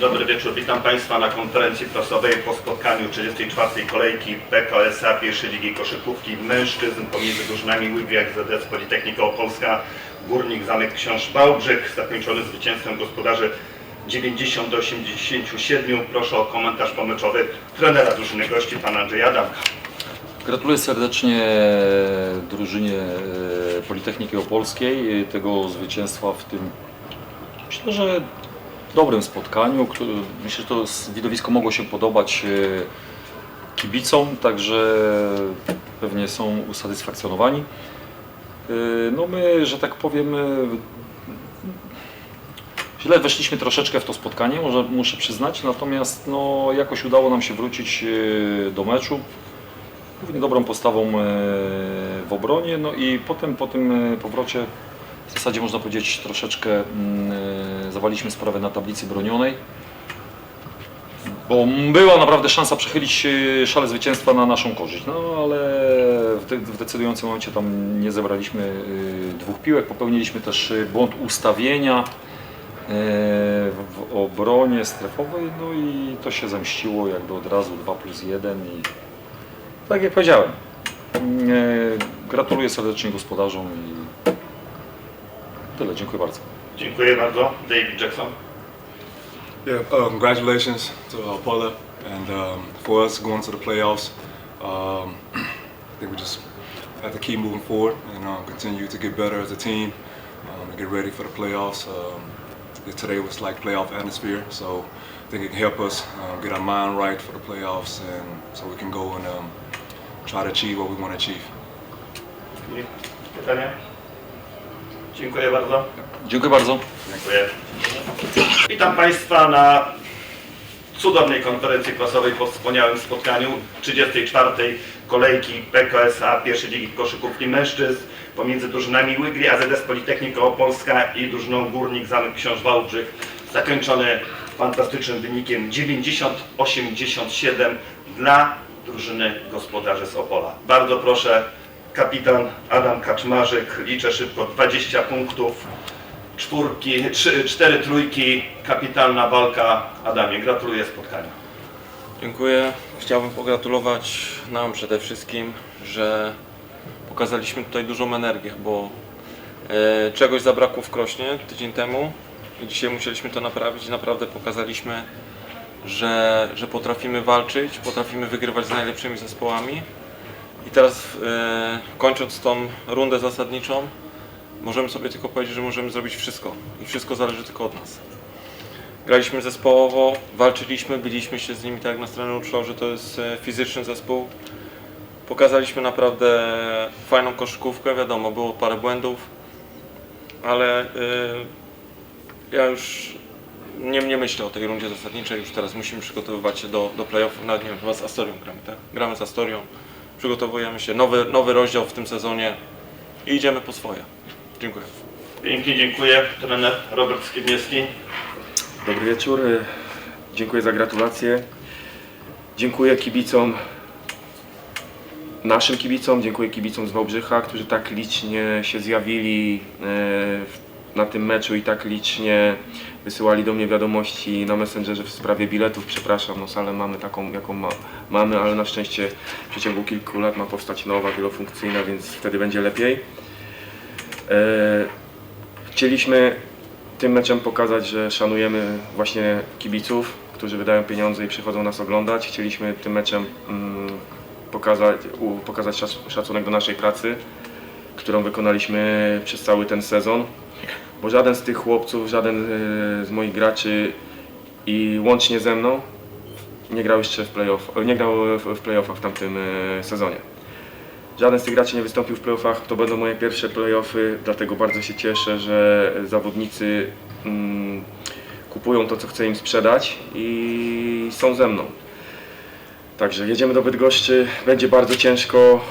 Dobry wieczór, witam Państwa na konferencji prasowej po spotkaniu 34. kolejki PKSA pierwszej ligi koszykówki mężczyzn pomiędzy drużynami Łybiak ZS Politechnika Opolska Górnik Zamek Książ Wałbrzych zakończony zwycięstwem gospodarzy 90 do 87. Proszę o komentarz pomeczowy trenera drużyny gości pana Andrzeja Adamka. Gratuluję serdecznie drużynie e, Politechniki Opolskiej e, tego zwycięstwa w tym, myślę, że dobrym spotkaniu. Myślę, że to widowisko mogło się podobać e, kibicom, także pewnie są usatysfakcjonowani. E, No my, że tak powiem, e, źle weszliśmy troszeczkę w to spotkanie, może muszę przyznać, natomiast no, jakoś udało nam się wrócić do meczu głównie dobrą postawą w obronie, no i potem po tym powrocie w zasadzie można powiedzieć troszeczkę mm, e, zawaliśmy sprawę na tablicy bronionej, bo była naprawdę szansa przechylić e, szale zwycięstwa na naszą korzyść, no ale w, de- w decydującym momencie tam nie zebraliśmy e, dwóch piłek, popełniliśmy też błąd ustawienia w obronie strefowej, no i to się zemściło jakby od razu 2 plus 1 i tak jak powiedziałem, gratuluję serdecznie gospodarzom i tyle, dziękuję bardzo. Dziękuję bardzo. David Jackson. Yeah, uh, congratulations to uh, Paula and um, for us going to the playoffs. Um, I think we just have to keep moving forward and uh, continue to get better as a team um, and get ready for the playoffs. Um, yeah, today was like playoff atmosphere, so I think it can help us um, get our mind right for the playoffs and so we can go and um, try to achieve what we want to achieve. Pytania? Dziękuję bardzo. Dziękuję bardzo. Dziękuję. Witam Państwa na cudownej konferencji prasowej po wspaniałym spotkaniu 34. kolejki PKSA pierwszej ligi koszykówki mężczyzn pomiędzy drużynami Łygli AZS Politechnika Opolska i drużyną Górnik Zamek Książ Wałbrzych zakończony fantastycznym wynikiem 90-87 dla drużyny gospodarzy z Opola. Bardzo proszę kapitan Adam Kaczmarzyk, liczę szybko 20 punktów, czwórki, trzy, cztery trójki, kapitalna walka. Adamie, gratuluję spotkania. Dziękuję. Chciałbym pogratulować nam przede wszystkim, że pokazaliśmy tutaj dużą energię, bo e, czegoś zabrakło w Krośnie tydzień temu i dzisiaj musieliśmy to naprawić. Naprawdę pokazaliśmy, że, że potrafimy walczyć, potrafimy wygrywać z najlepszymi zespołami. I teraz e, kończąc tą rundę zasadniczą, możemy sobie tylko powiedzieć, że możemy zrobić wszystko i wszystko zależy tylko od nas. Graliśmy zespołowo, walczyliśmy, biliśmy się z nimi, tak jak na stronie uczył, że to jest e, fizyczny zespół. Pokazaliśmy naprawdę fajną koszykówkę, wiadomo, było parę błędów, ale y, ja już nie, nie myślę o tej rundzie zasadniczej, już teraz musimy przygotowywać się do, do playoffów, nawet nie wiem, chyba z Astorią gramy, tak? Gramy z Astorią, przygotowujemy się, nowy, nowy rozdział w tym sezonie i idziemy po swoje. Dziękuję. Pięknie dziękuję. Trener Robert Skibniewski. Dobry wieczór. Dziękuję za gratulacje. Dziękuję kibicom, naszym kibicom, dziękuję kibicom z Wałbrzycha, którzy tak licznie się zjawili e, w- na tym meczu i tak licznie wysyłali do mnie wiadomości na Messengerze w sprawie biletów. Przepraszam, no salę mamy taką, jaką ma, mamy, ale na szczęście w przeciągu kilku lat ma powstać nowa, wielofunkcyjna, więc wtedy będzie lepiej. E, Chcieliśmy tym meczem pokazać, że szanujemy właśnie kibiców, którzy wydają pieniądze i przychodzą nas oglądać. Chcieliśmy tym meczem mm, pokazać, pokazać szac- szacunek do naszej pracy, którą wykonaliśmy przez cały ten sezon. Bo żaden z tych chłopców, żaden y, z moich graczy i łącznie ze mną nie grał jeszcze w playoff, nie grał w, playoffach w tamtym y, sezonie. Żaden z tych graczy nie wystąpił w playoffach, to będą moje pierwsze playoffy, dlatego bardzo się cieszę, że zawodnicy mm, kupują to, co chcę im sprzedać i są ze mną. Także jedziemy do Bydgoszczy, będzie bardzo ciężko,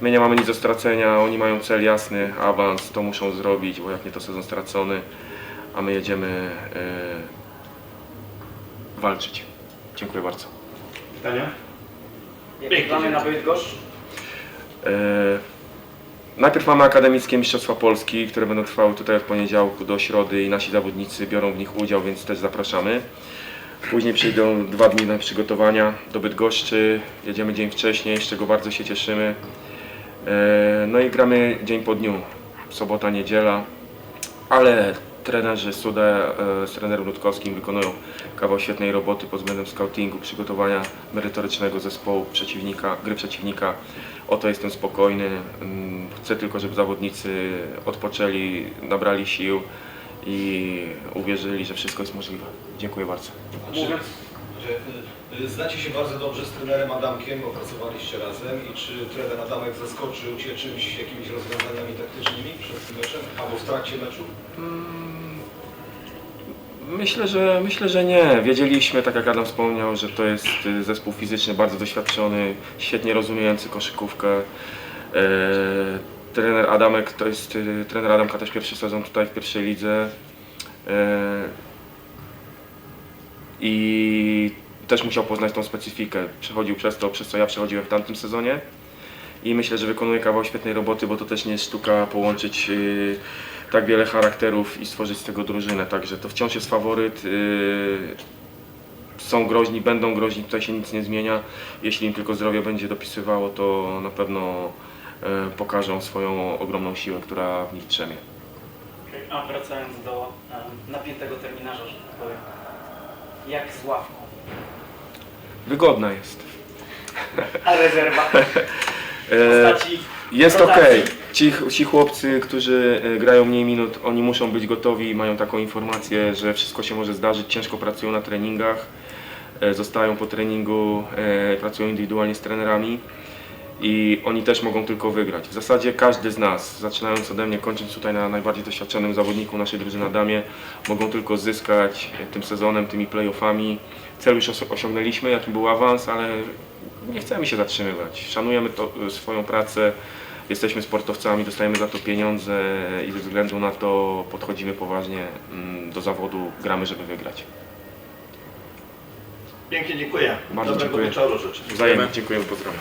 my nie mamy nic do stracenia, oni mają cel jasny, awans, to muszą zrobić, bo jak nie to sezon stracony, a my jedziemy e, walczyć. Dziękuję bardzo. Pytania? Jakie plany na Bydgoszcz? E, Najpierw mamy akademickie Mistrzostwa Polski, które będą trwały tutaj od poniedziałku do środy i nasi zawodnicy biorą w nich udział, więc też zapraszamy. Później przyjdą dwa dni na przygotowania do Bydgoszczy. Jedziemy dzień wcześniej, z czego bardzo się cieszymy. E, No i gramy dzień po dniu. Sobota, niedziela. Ale trenerzy Suda e, z trenerem Rutkowskim wykonują kawał świetnej roboty pod względem scoutingu, przygotowania merytorycznego zespołu przeciwnika, gry przeciwnika. O to jestem spokojny. Mm, Chcę tylko, żeby zawodnicy odpoczęli, nabrali sił i uwierzyli, że wszystko jest możliwe. Dziękuję bardzo. Mówiąc, Y, Znacie się bardzo dobrze z trenerem Adamkiem, bo pracowaliście razem i czy trener Adamek zaskoczył Cię czymś, jakimiś rozwiązaniami taktycznymi przed tym meczem albo w trakcie meczu? Myślę, że myślę, że nie. Wiedzieliśmy, tak jak Adam wspomniał, że to jest y, zespół fizyczny, bardzo doświadczony, świetnie rozumiejący koszykówkę. E, trener Adamek to jest y, trener Adamka też pierwszy sezon tutaj w pierwszej lidze. I też musiał poznać tą specyfikę. Przechodził przez to, przez co ja przechodziłem w tamtym sezonie. I myślę, że wykonuje kawał świetnej roboty, bo to też nie jest sztuka połączyć y, tak wiele charakterów i stworzyć z tego drużynę. Także to wciąż jest faworyt. y, Są groźni, będą groźni, tutaj się nic nie zmienia. Jeśli im tylko zdrowie będzie dopisywało, to na pewno y, pokażą swoją ogromną siłę, która w nich drzemie. a wracając do em, napiętego terminarza, że tak powiem. Jak z ławką? Wygodna jest. A rezerwa? E, Postaci Jest rotacji? okej. Ci, ci chłopcy, którzy e, grają mniej minut, oni muszą być gotowi, mają taką informację, że wszystko się może zdarzyć, ciężko pracują na treningach, e, zostają po treningu, e, pracują indywidualnie z trenerami i oni też mogą tylko wygrać. W zasadzie każdy z nas, zaczynając ode mnie, kończąc tutaj na najbardziej doświadczonym zawodniku naszej drużyny Adamie, mogą tylko zyskać tym sezonem, tymi playoffami. Cel już os- osiągnęliśmy, jakim był awans, ale nie chcemy się zatrzymywać. Szanujemy to, e, swoją pracę, jesteśmy sportowcami, dostajemy za to pieniądze i ze względu na to podchodzimy poważnie mm, do zawodu, gramy, żeby wygrać. Pięknie dziękuję. Bardzo Dobrego dziękuję. wieczoru życzę. Wzajemnie dziękujemy, pozdrawiam.